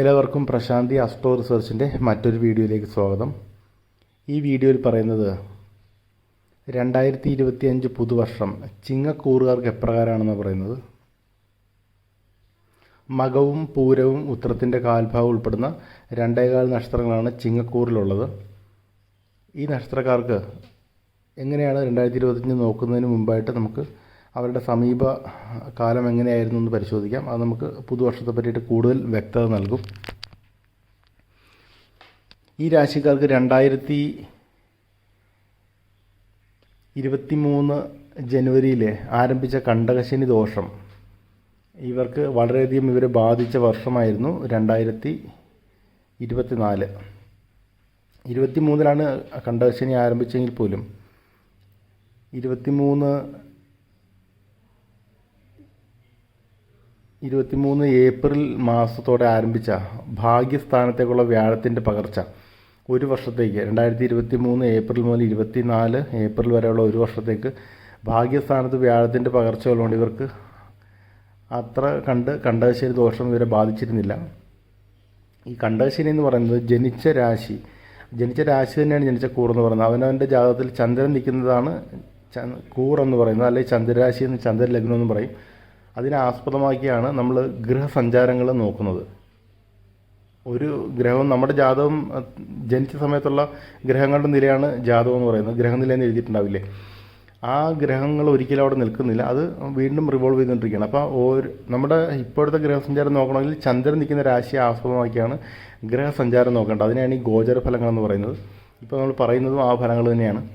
എല്ലാവർക്കും പ്രശാന്തി അസ്ട്രോ റിസർച്ചിന്റെ മറ്റൊരു വീഡിയോയിലേക്ക് സ്വാഗതം. ഈ വീഡിയോയിൽ പറയുന്നത് രണ്ടായിരത്തി ഇരുപത്തി അഞ്ച് പുതുവർഷം ചിങ്ങക്കൂറുകാർക്ക് എപ്രകാരമാണെന്ന് പറയുന്നത്? മകവും പൂരവും ഉത്തരത്തിന്റെ കാൽഭാഗം ഉൾപ്പെടുന്ന രണ്ടേകാൽ നക്ഷത്രങ്ങളാണ് ചിങ്ങക്കൂറിലുള്ളത്. ഈ നക്ഷത്രക്കാർക്ക് എങ്ങനെയാണ് രണ്ടായിരത്തി ഇരുപത്തഞ്ച് നോക്കുന്നതിന് മുമ്പായിട്ട് നമുക്ക് അവരുടെ സമീപ കാലം എങ്ങനെയായിരുന്നു എന്ന് പരിശോധിക്കാം. അത് നമുക്ക് പുതുവർഷത്തെ പറ്റിയിട്ട് കൂടുതൽ വ്യക്തത നൽകും. ഈ രാശിക്കാർക്ക് രണ്ടായിരത്തി ഇരുപത്തി മൂന്ന് ജനുവരിയിൽ ആരംഭിച്ച കണ്ടകശനി ദോഷം ഇവർക്ക് വളരെയധികം ഇവരെ ബാധിച്ച വർഷമായിരുന്നു രണ്ടായിരത്തി ഇരുപത്തിനാല്. ഇരുപത്തി മൂന്നിലാണ് കണ്ടകശനി ആരംഭിച്ചെങ്കിൽ പോലും ഇരുപത്തിമൂന്ന് ഇരുപത്തിമൂന്ന് ഏപ്രിൽ മാസത്തോടെ ആരംഭിച്ച ഭാഗ്യസ്ഥാനത്തേക്കുള്ള വ്യാഴത്തിന്റെ പകർച്ച ഒരു വർഷത്തേക്ക്. രണ്ടായിരത്തി ഇരുപത്തി മൂന്ന് ഏപ്രിൽ മുതൽ ഇരുപത്തിനാല് ഏപ്രിൽ വരെയുള്ള ഒരു വർഷത്തേക്ക് ഭാഗ്യസ്ഥാനത്ത് വ്യാഴത്തിന്റെ പകർച്ച ഉള്ളതുകൊണ്ട് ഇവർക്ക് അത്ര കണ്ട് കണ്ടകശ്ശേരി ദോഷം ഇവരെ ബാധിച്ചിരുന്നില്ല. ഈ കണ്ടകശ്ശേരി എന്ന് പറയുന്നത് ജനിച്ച രാശി. ജനിച്ച രാശി തന്നെയാണ് ജനിച്ച കൂർ എന്ന് പറയുന്നത്. അവനവന്റെ ജാതകത്തിൽ ചന്ദ്രൻ നിൽക്കുന്നതാണ് കൂർ എന്ന് പറയുന്നത്. അല്ലെങ്കിൽ ചന്ദ്രരാശി എന്ന് ചന്ദ്രലഗ്നം എന്ന് പറയും. അതിനെ ആസ്പദമാക്കിയാണ് നമ്മൾ ഗ്രഹസഞ്ചാരങ്ങൾ നോക്കുന്നത്. ഒരു ഗ്രഹം നമ്മുടെ ജാതകം ജനിച്ച സമയത്തുള്ള ഗ്രഹങ്ങളുടെ നിലയാണ് ജാതകം എന്ന് പറയുന്നത്. ഗ്രഹനില എന്ന് എഴുതിയിട്ടുണ്ടാവില്ലേ? ആ ഗ്രഹങ്ങൾ ഒരിക്കലും അവിടെ നിൽക്കുന്നില്ല. അത് വീണ്ടും റിവോൾവ് ചെയ്തുകൊണ്ടിരിക്കുകയാണ്. അപ്പോൾ ഒരു നമ്മുടെ ഇപ്പോഴത്തെ ഗ്രഹസഞ്ചാരം നോക്കണമെങ്കിൽ ചന്ദ്രൻ നിൽക്കുന്ന രാശിയെ ആസ്പദമാക്കിയാണ് ഗ്രഹസഞ്ചാരം നോക്കേണ്ടത്. അതിനെയാണ് ഈ ഗോചര ഫലങ്ങൾ എന്ന് പറയുന്നത്. ഇപ്പോൾ നമ്മൾ പറയുന്നതും ആ ഫലങ്ങൾ തന്നെയാണ്.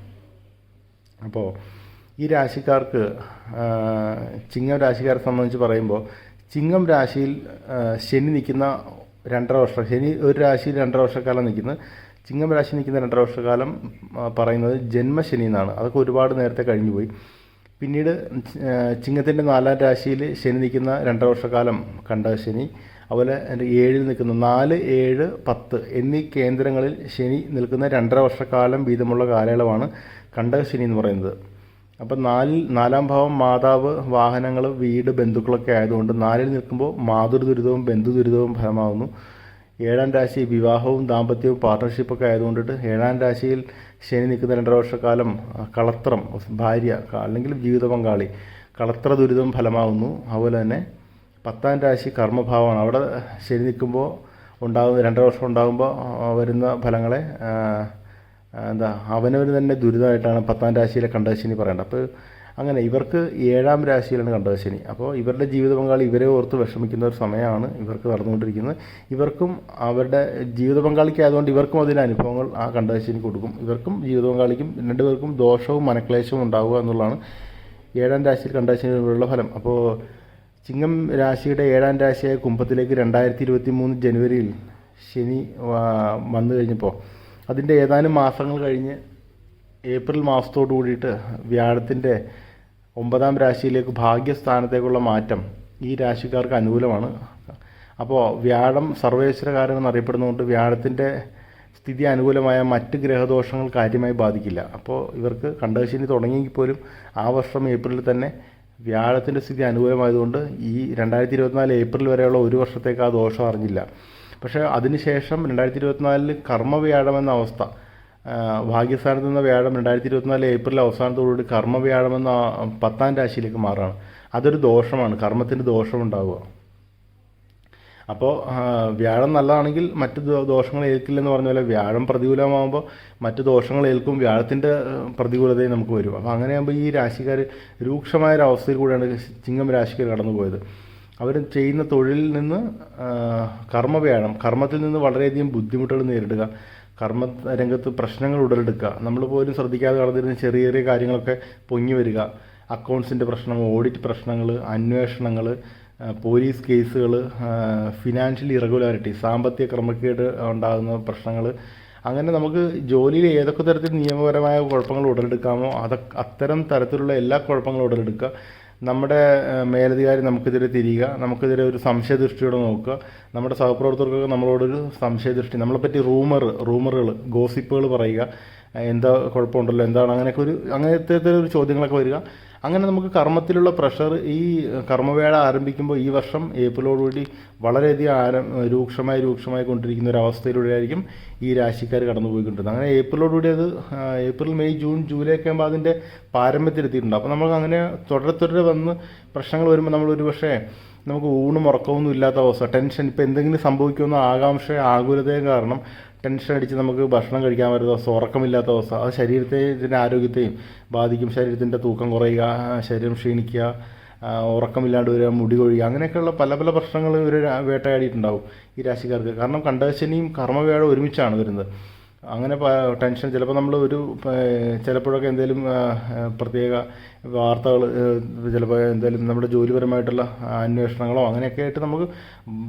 അപ്പോൾ ഈ രാശിക്കാർക്ക് ചിങ്ങം രാശിക്കാരെ സംബന്ധിച്ച് പറയുമ്പോൾ ചിങ്ങം രാശിയിൽ ശനി നിൽക്കുന്ന രണ്ടര വർഷം ശനി ഒരു രാശിയിൽ രണ്ടര വർഷക്കാലം നിൽക്കുന്നത് ചിങ്ങം രാശി നിൽക്കുന്ന രണ്ടര വർഷക്കാലം പറയുന്നത് ജന്മശനി എന്നാണ്. അതൊക്കെ ഒരുപാട് നേരത്തെ കഴിഞ്ഞുപോയി. പിന്നീട് ചിങ്ങത്തിന്റെ നാലാം രാശിയിൽ ശനി നിൽക്കുന്ന രണ്ടര വർഷക്കാലം കണ്ട ശനി അതുപോലെ ഏഴിൽ നിൽക്കുന്ന നാല് ഏഴ് പത്ത് എന്നീ കേന്ദ്രങ്ങളിൽ ശനി നിൽക്കുന്ന രണ്ടര വർഷക്കാലം വീതമുള്ള കാലയളവാണ് കണ്ടക ശനി എന്ന് പറയുന്നത്. അപ്പം നാലിൽ നാലാം ഭാവം മാതാവ് വാഹനങ്ങൾ വീട് ബന്ധുക്കളൊക്കെ ആയതുകൊണ്ട് നാലിൽ നിൽക്കുമ്പോൾ മാതൃ ദുരിതവും ബന്ധു ദുരിതവും ഫലമാകുന്നു ഏഴാം രാശി വിവാഹവും ദാമ്പത്യവും പാർട്ട്ണർഷിപ്പൊക്കെ ആയതുകൊണ്ടിട്ട് ഏഴാം രാശിയിൽ ശനി നിൽക്കുന്ന രണ്ടര വർഷക്കാലം കളത്രം ഭാര്യ അല്ലെങ്കിൽ ജീവിത പങ്കാളി കളത്ര ദുരിതം ഫലമാകുന്നു അതുപോലെ തന്നെ പത്താം രാശി കർമ്മഭാവമാണ്. അവിടെ ശനി നിൽക്കുമ്പോൾ ഉണ്ടാകുന്ന രണ്ടര വർഷം ഉണ്ടാകുമ്പോൾ വരുന്ന ഫലങ്ങളെ എന്താ അവനവന് തന്നെ ദുരിതമായിട്ടാണ് പത്താം രാശിയിലെ കണ്ടശനി പറയേണ്ടത്. അപ്പോൾ അങ്ങനെ ഇവർക്ക് ഏഴാം രാശിയിലാണ് കണ്ടശനി. അപ്പോൾ ഇവരുടെ ജീവിത പങ്കാളി ഇവരെ ഓർത്ത് വിഷമിക്കുന്ന ഒരു സമയമാണ് ഇവർക്ക് നടന്നുകൊണ്ടിരിക്കുന്നത്. ഇവർക്കും അവരുടെ ജീവിത പങ്കാളിക്കായതുകൊണ്ട് ഇവർക്കും അതിന്റെ അനുഭവങ്ങൾ ആ കണ്ടശനി കൊടുക്കും. ഇവർക്കും ജീവിത പങ്കാളിക്കും രണ്ടുപേർക്കും ദോഷവും മനക്ലേശവും ഉണ്ടാവുക എന്നുള്ളതാണ് ഏഴാം രാശിയിൽ കണ്ടശനിയുള്ള ഫലം. അപ്പോൾ ചിങ്ങം രാശിയുടെ ഏഴാം രാശിയായ കുംഭത്തിലേക്ക് രണ്ടായിരത്തി ഇരുപത്തി മൂന്ന് ജനുവരിയിൽ ശനി വന്നു കഴിഞ്ഞപ്പോൾ അതിന്റെ ഏതാനും മാസങ്ങൾ കഴിഞ്ഞ് ഏപ്രിൽ മാസത്തോടു കൂടിയിട്ട് വ്യാഴത്തിന്റെ ഒമ്പതാം രാശിയിലേക്ക് ഭാഗ്യസ്ഥാനത്തേക്കുള്ള മാറ്റം ഈ രാശിക്കാർക്ക് അനുകൂലമാണ്. അപ്പോൾ വ്യാഴം സർവേശ്വരകാരൻ എന്നറിയപ്പെടുന്നതുകൊണ്ട് വ്യാഴത്തിന്റെ സ്ഥിതി അനുകൂലമായ മറ്റ് ഗ്രഹദോഷങ്ങൾ കാര്യമായി ബാധിക്കില്ല. അപ്പോൾ ഇവർക്ക് കണ്ടകശനി തുടങ്ങിയെങ്കിൽ പോലും ആ വർഷം ഏപ്രിലിൽ തന്നെ വ്യാഴത്തിന്റെ സ്ഥിതി അനുകൂലമായതുകൊണ്ട് ഈ രണ്ടായിരത്തി ഇരുപത്തിനാല് ഏപ്രിൽ വരെയുള്ള ഒരു വർഷത്തേക്ക് ആ ദോഷം അറിഞ്ഞില്ല. പക്ഷേ അതിനുശേഷം രണ്ടായിരത്തി ഇരുപത്തിനാലിൽ കർമ്മവ്യാഴം എന്ന അവസ്ഥ ഭാഗ്യസ്ഥാനത്ത് നിന്ന വ്യാഴം രണ്ടായിരത്തി ഇരുപത്തിനാല് ഏപ്രിൽ അവസാനത്തോടുകൂടി കർമ്മവ്യാഴം എന്ന പത്താം രാശിയിലേക്ക് മാറുകയാണ്. അതൊരു ദോഷമാണ് കർമ്മത്തിന്റെ ദോഷമുണ്ടാവുക. അപ്പോൾ വ്യാഴം നല്ലതാണെങ്കിൽ മറ്റ് ദോഷങ്ങൾ ഏൽക്കില്ലെന്ന് പറഞ്ഞ പോലെ വ്യാഴം പ്രതികൂലമാകുമ്പോൾ മറ്റ് ദോഷങ്ങൾ ഏൽക്കും വ്യാഴത്തിന്റെ പ്രതികൂലതയും നമുക്ക് വരും. അപ്പോൾ അങ്ങനെയാകുമ്പോൾ ഈ രാശിക്കാർ രൂക്ഷമായ ഒരു അവസ്ഥയിൽ കൂടെയാണ് ചിങ്ങം രാശിക്കാർ കടന്നുപോയത്. അവർ ചെയ്യുന്ന തൊഴിലിൽ നിന്ന് കർമ്മവ്യാഴം കർമ്മത്തിൽ നിന്ന് വളരെയധികം ബുദ്ധിമുട്ടുകൾ നേരിടുക കർമ്മ രംഗത്ത് പ്രശ്നങ്ങൾ ഉടലെടുക്കുക നമ്മൾ പോലും ശ്രദ്ധിക്കാതെ കടന്നിരുന്ന ചെറിയ ചെറിയ കാര്യങ്ങളൊക്കെ പൊങ്ങി വരിക അക്കൗണ്ട്സിന്റെ പ്രശ്നം ഓഡിറ്റ് പ്രശ്നങ്ങൾ അന്വേഷണങ്ങൾ പോലീസ് കേസുകൾ ഫിനാൻഷ്യൽ ഇറഗുലാരിറ്റി സാമ്പത്തിക ക്രമക്കേട് ഉണ്ടാകുന്ന പ്രശ്നങ്ങൾ അങ്ങനെ നമുക്ക് ജോലിയിൽ ഏതൊക്കെ തരത്തിൽ നിയമപരമായ കുഴപ്പങ്ങൾ ഉടലെടുക്കാമോ അതൊക്കെ അത്തരം തരത്തിലുള്ള എല്ലാ കുഴപ്പങ്ങളും ഉടലെടുക്കുക. നമ്മുടെ മേലധികാരി നമുക്കെതിരെ തിരിയുക നമുക്കെതിരെ ഒരു സംശയദൃഷ്ടിയോടെ നോക്കുക. നമ്മുടെ സഹപ്രവർത്തകർക്കൊക്കെ നമ്മളോടൊരു സംശയദൃഷ്ടി. നമ്മളെപ്പറ്റി റൂമർ റൂമറുകൾ ഗോസിപ്പുകൾ പറയുക. എന്താ കുഴപ്പമുണ്ടല്ലോ എന്താണ് അങ്ങനെയൊക്കെ ഒരു അങ്ങനത്തെ ഒരു ചോദ്യങ്ങളൊക്കെ വരിക. അങ്ങനെ നമുക്ക് കർമ്മത്തിലുള്ള പ്രഷർ ഈ കർമ്മവേള ആരംഭിക്കുമ്പോൾ ഈ വർഷം ഏപ്രിലോടുകൂടി വളരെയധികം ആരം രൂക്ഷമായി രൂക്ഷമായി കൊണ്ടിരിക്കുന്ന ഒരു അവസ്ഥയിലൂടെയായിരിക്കും ഈ രാശിക്കാർ കടന്നുപോയിക്കൊണ്ടിരുന്നത്. അങ്ങനെ ഏപ്രിലോടുകൂടി അത് ഏപ്രിൽ മെയ് ജൂൺ ജൂലൈ ഒക്കെ ആകുമ്പോൾ അതിന്റെ പാരമ്പര്യത്തിലെത്തിയിട്ടുണ്ട്. അപ്പോൾ നമുക്ക് അങ്ങനെ തുടരെ തുടരെ വന്ന് പ്രശ്നങ്ങൾ വരുമ്പോൾ നമ്മൾ ഒരു പക്ഷേ നമുക്ക് ഊണും ഉറക്കമൊന്നും ഇല്ലാത്ത അവസ്ഥ. ടെൻഷൻ ഇപ്പോൾ എന്തെങ്കിലും സംഭവിക്കുമെന്ന ആകാംക്ഷ ആകുലതയും കാരണം ടെൻഷൻ അടിച്ച് നമുക്ക് ഭക്ഷണം കഴിക്കാൻ പറ്റുന്ന ദിവസം ഉറക്കമില്ലാത്ത ദിവസം അത് ശരീരത്തെ ഇതിന്റെ ആരോഗ്യത്തെയും ബാധിക്കും. ശരീരത്തിന്റെ തൂക്കം കുറയുക ശരീരം ക്ഷീണിക്കുക ഉറക്കമില്ലാണ്ട് വരിക മുടി കൊഴിയുക അങ്ങനെയൊക്കെയുള്ള പല പല പ്രശ്നങ്ങൾ ഇവർ വേട്ടയാടിയിട്ടുണ്ടാവും ഈ രാശിക്കാർക്ക്. കാരണം കണ്ടശനിയും കർമ്മവേഴ ഒരുമിച്ചാണ് വരുന്നത്. അങ്ങനെ ടെൻഷൻ ചിലപ്പോൾ നമ്മൾ ഒരു ചിലപ്പോഴൊക്കെ എന്തെങ്കിലും പ്രത്യേക വാർത്തകൾ ചിലപ്പോൾ എന്തെങ്കിലും നമ്മുടെ ജോലിപരമായിട്ടുള്ള അന്വേഷണങ്ങളോ അങ്ങനെയൊക്കെ ആയിട്ട് നമുക്ക്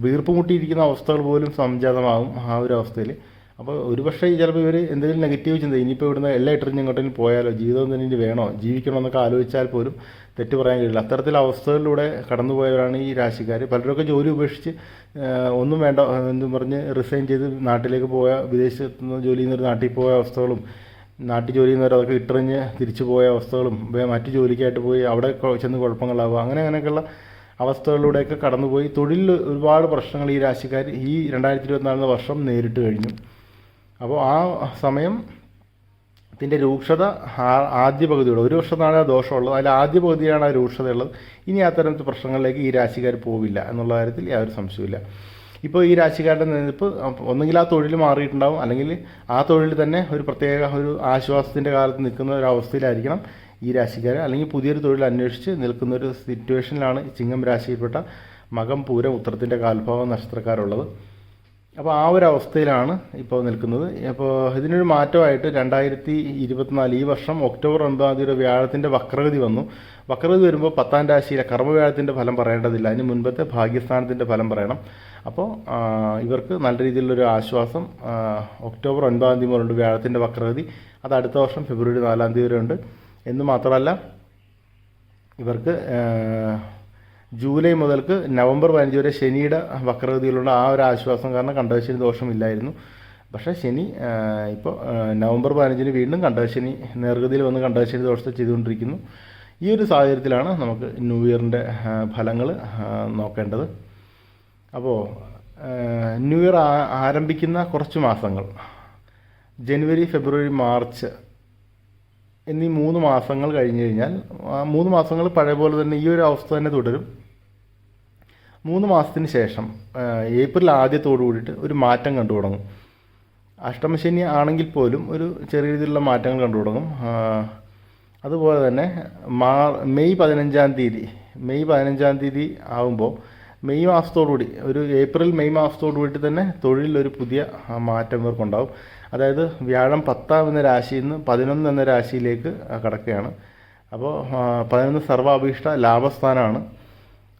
വീർപ്പ് മുട്ടിയിരിക്കുന്ന അവസ്ഥകൾ പോലും സംജാതമാകും ആ ഒരു അവസ്ഥയിൽ അപ്പോൾ ഒരുപക്ഷെ ചിലപ്പോൾ ഇവർ എന്തെങ്കിലും നെഗറ്റീവ് ചിന്ത ഇനിയിപ്പോൾ ഇവിടുന്ന് എല്ലാം ഇട്ടിരിഞ്ഞ് എങ്ങോട്ടെങ്കിലും പോയാലോ? ജീവിതം തന്നെ ഇനി വേണോ? ജീവിക്കണോ എന്നൊക്കെ ആലോചിച്ചാൽ പോലും തെറ്റ് പറയാൻ കഴിയില്ല. അത്തരത്തിലുള്ള അവസ്ഥകളിലൂടെ കടന്നുപോയവരാണ് ഈ രാശിക്കാർ പലരൊക്കെ ജോലി ഉപേക്ഷിച്ച് ഒന്നും വേണ്ട എന്ന് പറഞ്ഞ് റിസൈൻ ചെയ്ത് നാട്ടിലേക്ക് പോയ വിദേശത്ത് നിന്ന് ജോലി ചെയ്യുന്നവർ നാട്ടിൽ പോയ അവസ്ഥകളും നാട്ടിൽ ജോലി ചെയ്യുന്നവർ അതൊക്കെ ഇട്ടറിഞ്ഞ് തിരിച്ചു പോയ അവസ്ഥകളും മറ്റ് ജോലിക്കായിട്ട് പോയി അവിടെ ചെന്ന് കുഴപ്പങ്ങളാവുക അങ്ങനെ അങ്ങനെയൊക്കെയുള്ള അവസ്ഥകളിലൂടെയൊക്കെ കടന്നുപോയി. തൊഴിലിൽ ഒരുപാട് പ്രശ്നങ്ങൾ ഈ രാശിക്കാർ ഈ രണ്ടായിരത്തി ഇരുപത്തിനാലിന് വർഷം നേരിട്ട് കഴിഞ്ഞു. അപ്പോൾ ആ സമയം ഇതിന്റെ രൂക്ഷത ആദ്യ പകുതിയുള്ളൂ. ഒരു വർഷത്താണ് ദോഷമുള്ളത്. അതിൽ ആദ്യ പകുതിയാണ് ആ രൂക്ഷതയുള്ളത്. ഇനി അത്തരം പ്രശ്നങ്ങളിലേക്ക് ഈ രാശിക്കാർ പോവില്ല എന്നുള്ള കാര്യത്തിൽ യാതൊരു സംശയമില്ല ഇപ്പോൾ ഈ രാശിക്കാരുടെ നിലനിൽപ്പ് ഒന്നുകിൽ ആ തൊഴിൽ മാറിയിട്ടുണ്ടാവും. അല്ലെങ്കിൽ ആ തൊഴിൽ തന്നെ ഒരു പ്രത്യേക ഒരു ആശ്വാസത്തിന്റെ കാലത്ത് നിൽക്കുന്ന ഒരു അവസ്ഥയിലായിരിക്കണം ഈ രാശിക്കാർ അല്ലെങ്കിൽ പുതിയൊരു തൊഴിൽ അന്വേഷിച്ച് നിൽക്കുന്ന ഒരു സിറ്റുവേഷനിലാണ് ചിങ്ങം രാശിയിൽപ്പെട്ട മകം പൂരം ഉത്തരത്തിന്റെ കാൽഭാവം നക്ഷത്രക്കാരുള്ളത്. അപ്പോൾ ആ ഒരു അവസ്ഥയിലാണ് ഇപ്പോൾ നിൽക്കുന്നത്. അപ്പോൾ ഇതിനൊരു മാറ്റമായിട്ട് രണ്ടായിരത്തി ഇരുപത്തിനാല് ഈ വർഷം ഒക്ടോബർ ഒൻപതാം തീയതി വ്യാഴത്തിന്റെ വക്രഗതി വന്നു. വക്രഗതി വരുമ്പോൾ പത്താം രാശിയിലെ കർമ്മവ്യാഴത്തിന്റെ ഫലം പറയേണ്ടതില്ല. അതിന് മുൻപത്തെ ഭാഗ്യസ്ഥാനത്തിന്റെ ഫലം പറയണം. അപ്പോൾ ഇവർക്ക് നല്ല രീതിയിലുള്ളൊരു ആശ്വാസം ഒക്ടോബർ ഒൻപതാം തീയതി മുതലുണ്ട് വ്യാഴത്തിന്റെ വക്രഗതി. അത് അടുത്ത വർഷം ഫെബ്രുവരി നാലാം തീയതി വരെ ഉണ്ട് എന്ന് മാത്രമല്ല ഇവർക്ക് ജൂലൈ മുതൽക്ക് നവംബർ പതിനഞ്ച് വരെ ശനിയുടെ വക്രഗതിയിലുള്ള ആ ഒരു ആശ്വാസം കാരണം കണ്ടശനി ദോഷമില്ലായിരുന്നു. പക്ഷേ ശനി ഇപ്പോൾ നവംബർ പതിനഞ്ചിന് വീണ്ടും കണ്ടശനി നേർഗതിയിൽ വന്ന് കണ്ടശനി ദോഷത്തെ ചെയ്തുകൊണ്ടിരിക്കുന്നു. ഈ ഒരു സാഹചര്യത്തിലാണ് നമുക്ക് ന്യൂ ഇയറിന്റെ ഫലങ്ങൾ നോക്കേണ്ടത്. അപ്പോൾ ന്യൂ ഇയർ ആരംഭിക്കുന്ന കുറച്ച് മാസങ്ങൾ ജനുവരി ഫെബ്രുവരി മാർച്ച് എന്നീ മൂന്ന് മാസങ്ങൾ കഴിഞ്ഞ് കഴിഞ്ഞാൽ മൂന്ന് മാസങ്ങൾ പഴയ പോലെ തന്നെ ഈ ഒരു അവസ്ഥ തന്നെ തുടരും. മൂന്ന് മാസത്തിന് ശേഷം ഏപ്രിൽ ആദ്യത്തോടു കൂടിയിട്ട് ഒരു മാറ്റം കണ്ടു തുടങ്ങും. അഷ്ടമശനി ആണെങ്കിൽ പോലും ഒരു ചെറിയ രീതിയിലുള്ള മാറ്റങ്ങൾ കണ്ടു തുടങ്ങും. അതുപോലെ തന്നെ മാ മെയ് പതിനഞ്ചാം തീയതി മെയ് പതിനഞ്ചാം തീയതി ആകുമ്പോൾ മെയ് മാസത്തോടുകൂടി ഒരു ഏപ്രിൽ മെയ് മാസത്തോടു കൂടി തന്നെ തൊഴിലൊരു പുതിയ മാറ്റം ഇവർക്കുണ്ടാവും. അതായത് വ്യാഴം പത്താം എന്ന രാശിയിൽ നിന്ന് പതിനൊന്ന് എന്ന രാശിയിലേക്ക് കടക്കുകയാണ്. അപ്പോൾ പതിനൊന്ന് സർവാഭീഷ്ട ലാഭസ്ഥാനമാണ്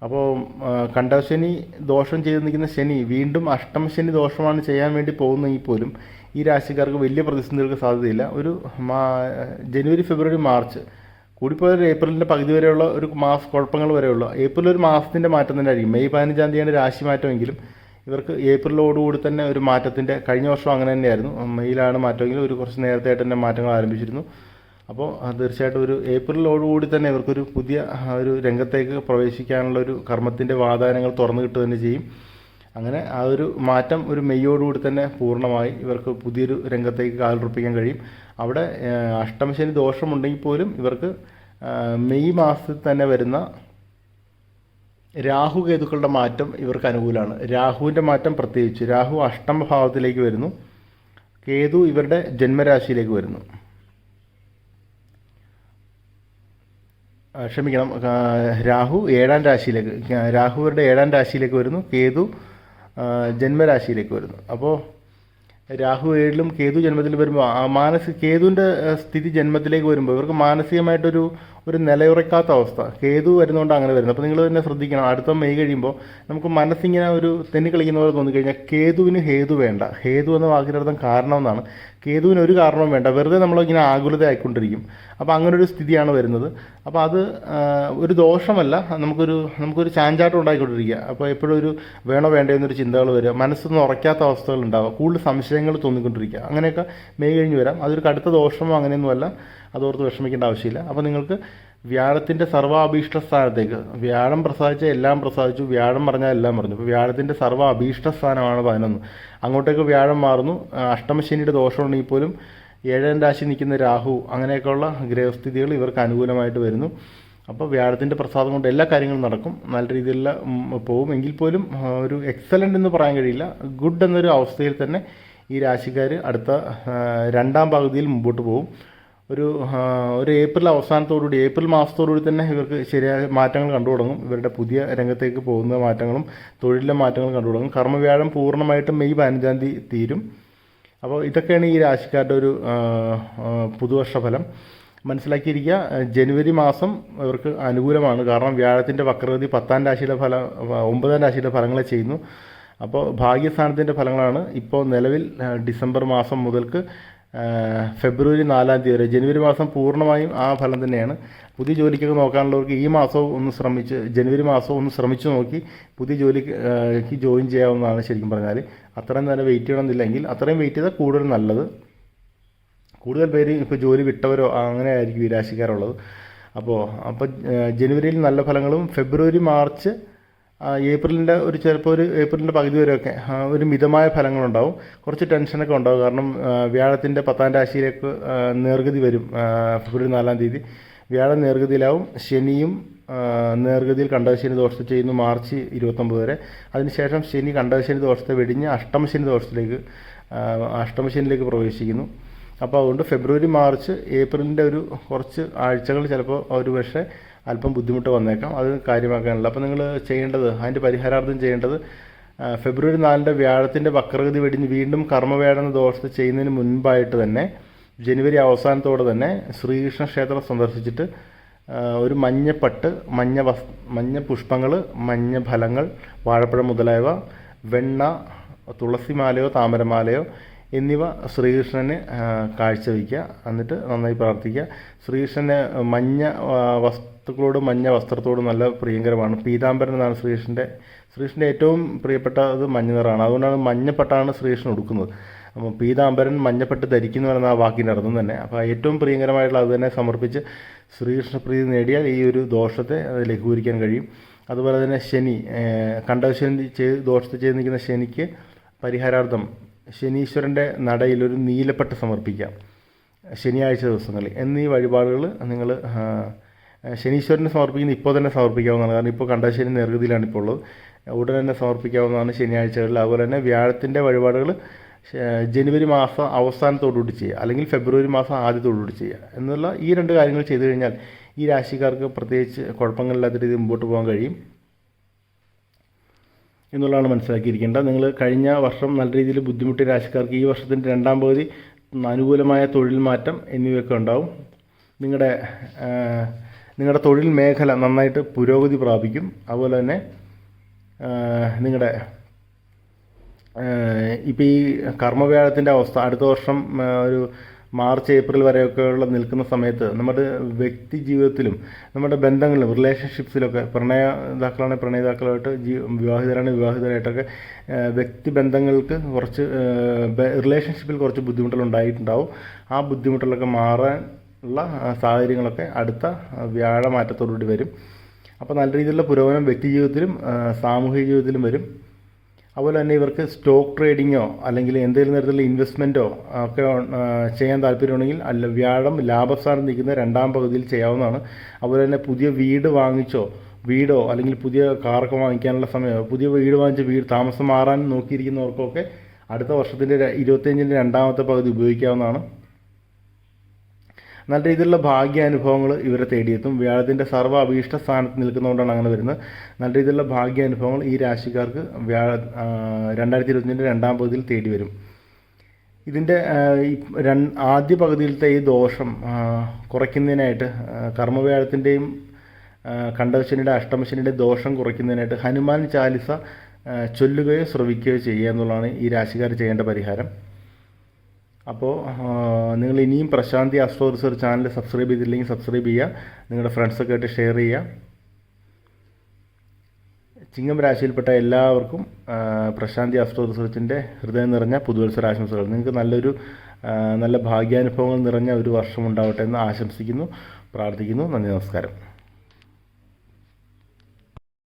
അപ്പോൾ കണ്ടശനി ദോഷം ചെയ്തു നിൽക്കുന്ന ശനി വീണ്ടും അഷ്ടമശനി ദോഷമാണ് ചെയ്യാൻ വേണ്ടി പോകുന്നതെങ്കിൽ പോലും ഈ രാശിക്കാർക്ക് വലിയ പ്രതിസന്ധികൾക്ക് സാധ്യതയില്ല. ഒരു ജനുവരി ഫെബ്രുവരി മാർച്ച് കൂടിപ്പോയ ഏപ്രിലിന്റെ പകുതി വരെയുള്ള ഒരു മാസ കുഴപ്പങ്ങൾ വരെയുള്ള. ഏപ്രിൽ ഒരു മാസത്തിന്റെ മാറ്റം തന്നെ ആയിരിക്കും. മെയ് പതിനഞ്ചാം തീയതിയാണ് രാശി മാറ്റമെങ്കിലും ഇവർക്ക് ഏപ്രിലോടുകൂടി തന്നെ ഒരു മാറ്റത്തിന്റെ കഴിഞ്ഞ വർഷം അങ്ങനെ തന്നെയായിരുന്നു. മെയ്യിലാണ് മാറ്റമെങ്കിലും ഒരു കുറച്ച് നേരത്തെ ആയിട്ട് തന്നെ മാറ്റങ്ങൾ ആരംഭിച്ചിരുന്നു. അപ്പോൾ തീർച്ചയായിട്ടും ഒരു ഏപ്രിലോടുകൂടി തന്നെ ഇവർക്കൊരു പുതിയ ഒരു രംഗത്തേക്ക് പ്രവേശിക്കാനുള്ള ഒരു കർമ്മത്തിന്റെ വാതായനങ്ങൾ തുറന്നു കിട്ടുക തന്നെ ചെയ്യും. അങ്ങനെ ആ ഒരു മാറ്റം ഒരു മെയ്യോടുകൂടി തന്നെ പൂർണമായി ഇവർക്ക് പുതിയൊരു രംഗത്തേക്ക് കാലുറപ്പിക്കാൻ കഴിയും. അവിടെ അഷ്ടമശനി ദോഷമുണ്ടെങ്കിൽ പോലും ഇവർക്ക് മെയ് മാസത്തിൽ തന്നെ വരുന്ന രാഹു കേതുക്കളുടെ മാറ്റം ഇവർക്ക് അനുകൂലമാണ്. രാഹുവിന്റെ മാറ്റം പ്രത്യേകിച്ച്. രാഹു അഷ്ടമഭാവത്തിലേക്ക് വരുന്നു. കേതു ഇവരുടെ ജന്മരാശിയിലേക്ക് വരുന്നു. ക്ഷമിക്കണം. രാഹു ഏഴാം രാശിയിലേക്ക് രാഹുവരുടെ ഏഴാം രാശിയിലേക്ക് വരുന്നു. കേതു ജന്മരാശിയിലേക്ക് വരുന്നു. അപ്പോൾ രാഹു ഏഴിലും കേതു ജന്മത്തിൽ വരുമ്പോൾ ആ മാനസിക കേതുവിന്റെ സ്ഥിതി ജന്മത്തിലേക്ക് വരുമ്പോൾ ഇവർക്ക് മാനസികമായിട്ടൊരു ഒരു നിലയുറക്കാത്ത അവസ്ഥ. കേതു വരുന്നതുകൊണ്ട് അങ്ങനെ വരുന്നത് അപ്പോൾ നിങ്ങൾ തന്നെ ശ്രദ്ധിക്കണം. അടുത്ത മെയ് കഴിയുമ്പോൾ നമുക്ക് മനസ്സിങ്ങനെ ഒരു തെന്നി കളിക്കുന്ന പോലെ തോന്നിക്കഴിഞ്ഞാൽ കേതുവിന് ഹേതു വേണ്ട. ഹേതു എന്ന വാക്കിനർത്ഥം കാരണം എന്നാണ്. കേതുവിന് ഒരു കാരണവും വേണ്ട. വെറുതെ നമ്മളിങ്ങനെ ആകുലത ആയിക്കൊണ്ടിരിക്കും അപ്പോൾ അങ്ങനെ ഒരു സ്ഥിതിയാണ് വരുന്നത്. അപ്പോൾ അത് ഒരു ദോഷമല്ല. നമുക്കൊരു നമുക്കൊരു ചാഞ്ചാട്ടം ഉണ്ടായിക്കൊണ്ടിരിക്കുക. അപ്പോൾ എപ്പോഴും ഒരു വേണോ വേണ്ടോ എന്നൊരു ചിന്തകൾ വരിക. മനസ്സൊന്നും ഉറയ്ക്കാത്ത അവസ്ഥകൾ ഉണ്ടാവുക. കൂടുതൽ സംശയങ്ങൾ തോന്നിക്കൊണ്ടിരിക്കുക. അങ്ങനെയൊക്കെ മെയ് കഴിഞ്ഞ് വരാം. അതൊരു കടുത്ത ദോഷമോ അങ്ങനെയൊന്നുമല്ല. അതോർത്ത് വിഷമിക്കേണ്ട ആവശ്യമില്ല. അപ്പോൾ നിങ്ങൾക്ക് വ്യാഴത്തിന്റെ സർവാഭീഷ്ട സ്ഥാനത്തേക്ക് വ്യാഴം പ്രസാദിച്ച എല്ലാം പ്രസാദിച്ചു വ്യാഴം പറഞ്ഞാൽ എല്ലാം പറഞ്ഞു. അപ്പോൾ വ്യാഴത്തിന്റെ സർവ അഭീഷ്ട സ്ഥാനമാണ് പതിനൊന്ന്. അങ്ങോട്ടേക്ക് വ്യാഴം മാറുന്നു. അഷ്ടമശനിയുടെ ദോഷമുണ്ടെങ്കിൽ പോലും ഏഴാം രാശി നിൽക്കുന്ന രാഹു അങ്ങനെയൊക്കെയുള്ള ഗ്രഹസ്ഥിതികൾ ഇവർക്ക് അനുകൂലമായിട്ട് വരുന്നു. അപ്പോൾ വ്യാഴത്തിന്റെ പ്രസാദം കൊണ്ട് എല്ലാ കാര്യങ്ങളും നടക്കും. നല്ല രീതിയിലുള്ള പോവും. എങ്കിൽ പോലും ഒരു എക്സലന്റ് എന്ന് പറയാൻ കഴിയില്ല. ഗുഡ് എന്നൊരു അവസ്ഥയിൽ തന്നെ ഈ രാശിക്കാർ അടുത്ത രണ്ടാം പകുതിയിൽ മുമ്പോട്ട് പോകും ഒരു ഒരു ഏപ്രിൽ അവസാനത്തോടുകൂടി ഏപ്രിൽ മാസത്തോടുകൂടി തന്നെ ഇവർക്ക് ശരിയായ മാറ്റങ്ങൾ കണ്ടു തുടങ്ങും. ഇവരുടെ പുതിയ രംഗത്തേക്ക് പോകുന്ന മാറ്റങ്ങളും തൊഴിലിലെ മാറ്റങ്ങളും കണ്ടു തുടങ്ങും. കർമ്മവ്യാഴം പൂർണമായിട്ടും മെയ് പതിനഞ്ചാം തീയതി തീരും. അപ്പോൾ ഇതൊക്കെയാണ് ഈ രാശിക്കാരുടെ ഒരു പുതുവർഷ ഫലം. മനസ്സിലാക്കിയിരിക്കുക ജനുവരി മാസം ഇവർക്ക് അനുകൂലമാണ്. കാരണം വ്യാഴത്തിന്റെ വക്രഗതി പത്താം രാശിയുടെ ഫല ഒമ്പതാം രാശിയുടെ ഫലങ്ങളെ ചെയ്യുന്നു. അപ്പോൾ ഭാഗ്യസ്ഥാനത്തിന്റെ ഫലങ്ങളാണ് ഇപ്പോൾ നിലവിൽ ഡിസംബർ മാസം മുതൽക്ക് ഫെബ്രുവരി നാലാം തീയതി വരെ. ജനുവരി മാസം പൂർണമായും ആ ഫലം തന്നെയാണ്. പുതിയ ജോലിക്കൊക്കെ നോക്കാനുള്ളവർക്ക് ഈ മാസവും ഒന്ന് ശ്രമിച്ച് ജനുവരി മാസവും ഒന്ന് ശ്രമിച്ചു നോക്കി പുതിയ ജോലിക്ക് ജോയിൻ ചെയ്യാവുന്നതാണ് ശരിക്കും പറഞ്ഞാൽ അത്രയും നേരം വെയിറ്റ് ചെയ്യണമെന്നില്ലെങ്കിൽ അത്രയും വെയിറ്റ് ചെയ്താൽ കൂടുതൽ നല്ലത്. കൂടുതൽ പേര് ഇപ്പോൾ ജോലി വിട്ടവരോ അങ്ങനെ ആയിരിക്കും ഈ രാശിക്കാരുള്ളത്. അപ്പോൾ അപ്പോൾ ജനുവരിയിൽ നല്ല ഫലങ്ങളും ഫെബ്രുവരി മാർച്ച് ഏപ്രിലിന്റെ ഒരു ചിലപ്പോൾ ഒരു ഏപ്രിലിന്റെ പകുതി വരെയൊക്കെ ഒരു മിതമായ ഫലങ്ങളുണ്ടാവും. കുറച്ച് ടെൻഷനൊക്കെ ഉണ്ടാവും. കാരണം വ്യാഴത്തിന്റെ പത്താം രാശിയിലേക്ക് നേർഗതി വരും ഫെബ്രുവരി നാലാം തീയതി. വ്യാഴം നേർഗതിയിലാവും. ശനിയും നേർഗതിയിൽ കണ്ടകശനി ദോഷത്തെ ചെയ്യുന്നു മാർച്ച് ഇരുപത്തൊമ്പത് വരെ. അതിനുശേഷം ശനി കണ്ടകശനി ദോഷത്തെ വെടിഞ്ഞ് അഷ്ടമശനി ദോഷത്തിലേക്ക് അഷ്ടമശനിയിലേക്ക് പ്രവേശിക്കുന്നു. അപ്പോൾ അതുകൊണ്ട് ഫെബ്രുവരി മാർച്ച് ഏപ്രിലിന്റെ ഒരു കുറച്ച് ആഴ്ചകൾ ചിലപ്പോൾ ഒരു പക്ഷേ അല്പം ബുദ്ധിമുട്ട് വന്നേക്കാം. അത് കാര്യമാക്കാനുള്ള അപ്പോൾ നിങ്ങൾ ചെയ്യേണ്ടത് അതിന്റെ പരിഹാരാർത്ഥം ചെയ്യേണ്ടത് ഫെബ്രുവരി നാലിന്റെ വ്യാഴത്തിന്റെ വക്രഗതി വെടിഞ്ഞ് വീണ്ടും കർമ്മവേടന ദോഷത്തെ ചെയ്യുന്നതിന് മുൻപായിട്ട് തന്നെ ജനുവരി അവസാനത്തോടെ തന്നെ ശ്രീകൃഷ്ണ ക്ഷേത്രം സന്ദർശിച്ചിട്ട് ഒരു മഞ്ഞപ്പട്ട് മഞ്ഞ വസ് മഞ്ഞ പുഷ്പങ്ങൾ മഞ്ഞ ഫലങ്ങൾ വാഴപ്പഴം മുതലായവ വെണ്ണ തുളസിമാലയോ താമരമാലയോ എന്നിവ ശ്രീകൃഷ്ണന് കാഴ്ചവെക്കുക എന്നിട്ട് നന്നായി പ്രാർത്ഥിക്കുക. ശ്രീകൃഷ്ണന് മഞ്ഞ വസ്തുക്കളോടും മഞ്ഞ വസ്ത്രത്തോടും നല്ല പ്രിയങ്കരമാണ്. പീതാംബരൻ എന്നാണ് ശ്രീകൃഷ്ണന്റെ ശ്രീകൃഷ്ണന്റെ ഏറ്റവും പ്രിയപ്പെട്ടത് മഞ്ഞ നിറമാണ് അതുകൊണ്ടാണ് മഞ്ഞപ്പെട്ടാണ് ശ്രീകൃഷ്ണൻ ഉടുക്കുന്നത്. അപ്പോൾ പീതാംബരൻ മഞ്ഞപ്പെട്ട് ധരിക്കുന്നു എന്ന ആ വാക്കിന്റെ അർത്ഥം തന്നെ. അപ്പോൾ ഏറ്റവും പ്രിയങ്കരമായിട്ടുള്ള അത് തന്നെ സമർപ്പിച്ച് ശ്രീകൃഷ്ണ പ്രീതി നേടിയാൽ ഈ ഒരു ദോഷത്തെ അത് ലഘൂകരിക്കാൻ കഴിയും. അതുപോലെ തന്നെ ശനി കണ്ടശനി ചെയ്ത് ദോഷത്തെ ചെയ്ത് നിൽക്കുന്ന ശനിക്ക് പരിഹാരാർത്ഥം ശനീശ്വരന്റെ നടയിൽ ഒരു നീലപ്പട്ട് സമർപ്പിക്കാം. ശനിയാഴ്ച ദിവസങ്ങളിൽ. എന്നീ വഴിപാടുകൾ നിങ്ങൾ ശനീശ്വരന് സമർപ്പിക്കുന്ന ഇപ്പോൾ തന്നെ സമർപ്പിക്കാവുന്നതാണ്. കാരണം ഇപ്പോൾ കണ്ടശനി നിർഗതിയിലാണ് ഇപ്പോൾ ഉള്ളത്. ഉടൻ തന്നെ സമർപ്പിക്കാവുന്നതാണ് ശനിയാഴ്ചകളിൽ. അതുപോലെ തന്നെ വ്യാഴത്തിന്റെ വഴിപാടുകൾ ജനുവരി മാസം അവസാനത്തോടുകൂടി ചെയ്യുക. അല്ലെങ്കിൽ ഫെബ്രുവരി മാസം ആദ്യത്തോടുകൂടി ചെയ്യുക. എന്നുള്ള ഈ രണ്ട് കാര്യങ്ങൾ ചെയ്തു കഴിഞ്ഞാൽ ഈ രാശിക്കാർക്ക് പ്രത്യേകിച്ച് കുഴപ്പങ്ങളില്ലാത്ത രീതിയിൽ മുമ്പോട്ട് പോകാൻ കഴിയും. എന്നുള്ളതാണ് മനസ്സിലാക്കിയിരിക്കേണ്ടത്. നിങ്ങൾ കഴിഞ്ഞ വർഷം നല്ല രീതിയിൽ ബുദ്ധിമുട്ടിയ രാശിക്കാർക്ക് ഈ വർഷത്തിന്റെ രണ്ടാം പകുതി അനുകൂലമായ തൊഴിൽ മാറ്റം എന്നിവയൊക്കെ ഉണ്ടാവും. നിങ്ങളുടെ നിങ്ങളുടെ തൊഴിൽ മേഖല നന്നായിട്ട് പുരോഗതി പ്രാപിക്കും. അതുപോലെ തന്നെ നിങ്ങളുടെ ഇപ്പോൾ ഈ കർമ്മവ്യാഴത്തിന്റെ അവസ്ഥ അടുത്ത വർഷം ഒരു മാർച്ച് ഏപ്രിൽ വരെയൊക്കെയുള്ള നിൽക്കുന്ന സമയത്ത് നമ്മുടെ വ്യക്തി ജീവിതത്തിലും നമ്മുടെ ബന്ധങ്ങളിലും റിലേഷൻഷിപ്സിലൊക്കെ പ്രണയതാക്കളാണെങ്കിൽ പ്രണയതാക്കളായിട്ട് ജീ വിവാഹിതരാണ് വിവാഹിതരായിട്ടൊക്കെ വ്യക്തി ബന്ധങ്ങൾക്ക് കുറച്ച് റിലേഷൻഷിപ്പിൽ കുറച്ച് ബുദ്ധിമുട്ടുകൾ ഉണ്ടായിട്ടുണ്ടാവും. ആ ബുദ്ധിമുട്ടുകളൊക്കെ മാറാൻ ഉള്ള സാഹചര്യങ്ങളൊക്കെ അടുത്ത വ്യാഴമാറ്റത്തോടുകൂടി വരും. അപ്പോൾ നല്ല രീതിയിലുള്ള പുരോഗമനം വ്യക്തി ജീവിതത്തിലും സാമൂഹിക ജീവിതത്തിലും വരും. അതുപോലെ തന്നെ ഇവർക്ക് സ്റ്റോക്ക് ട്രേഡിങ്ങോ അല്ലെങ്കിൽ എന്തെങ്കിലും തരത്തിലുള്ള ഇൻവെസ്റ്റ്മെന്റോ ഒക്കെ ചെയ്യാൻ താല്പര്യമുണ്ടെങ്കിൽ അല്ല വ്യാഴം ലാഭസ്ഥാനം നിൽക്കുന്ന രണ്ടാം പകുതിയിൽ ചെയ്യാവുന്നതാണ്. അതുപോലെ തന്നെ പുതിയ വീട് വാങ്ങിച്ചോ വീടോ അല്ലെങ്കിൽ പുതിയ കാറൊക്കെ വാങ്ങിക്കാനുള്ള സമയമോ പുതിയ വീട് വാങ്ങിച്ച് വീട് താമസം മാറാൻ നോക്കിയിരിക്കുന്നവർക്കൊക്കെ അടുത്ത വർഷത്തിന്റെ ഇരുപത്തിയഞ്ചിന്റെ രണ്ടാമത്തെ പകുതി ഉപയോഗിക്കാവുന്നതാണ്. നല്ല രീതിയിലുള്ള ഭാഗ്യാനുഭവങ്ങൾ ഇവരെ തേടിയെത്തും. വ്യാഴത്തിന്റെ സർവ അഭീഷ്ട സ്ഥാനത്ത് നിൽക്കുന്നതുകൊണ്ടാണ് അങ്ങനെ വരുന്നത്. നല്ല രീതിയിലുള്ള ഭാഗ്യാനുഭവങ്ങൾ ഈ രാശിക്കാർക്ക് വ്യാഴ രണ്ടായിരത്തി ഇരുപത്തിയഞ്ചിന്റെ രണ്ടാം പകുതിയിൽ തേടി വരും. ഇതിന്റെ ആദ്യ പകുതിയിലത്തെ ഈ ദോഷം കുറയ്ക്കുന്നതിനായിട്ട് കർമ്മവ്യാഴത്തിന്റെയും കണ്ടവശനിയുടെ അഷ്ടമശനിയുടെ ദോഷം കുറയ്ക്കുന്നതിനായിട്ട് ഹനുമാൻ ചാലിസ ചൊല്ലുകയോ ശ്രവിക്കുകയോ ചെയ്യുക എന്നുള്ളതാണ് ഈ രാശിക്കാർ ചെയ്യേണ്ട പരിഹാരം. അപ്പോൾ നിങ്ങൾ ഇനിയും Prashanti astro research channel subscribe ചെയ്തില്ലെങ്കിൽ സബ്സ്ക്രൈബ് ചെയ്യുക. നിങ്ങളുടെ ഫ്രണ്ട്സൊക്കെ ആയിട്ട് ഷെയർ ചെയ്യുക. ചിങ്ങം രാശിയിൽപ്പെട്ട എല്ലാവർക്കും പ്രശാന്തി ആസ്ട്രോ റിസർച്ചിന്റെ ഹൃദയം നിറഞ്ഞ പുതുവത്സര ആശംസകൾ. നിങ്ങൾക്ക് നല്ലൊരു നല്ല ഭാഗ്യാനുഭവങ്ങൾ നിറഞ്ഞ ഒരു വർഷം ഉണ്ടാവട്ടെ എന്ന് ആശംസിക്കുന്നു പ്രാർത്ഥിക്കുന്നു. നന്ദി നമസ്കാരം.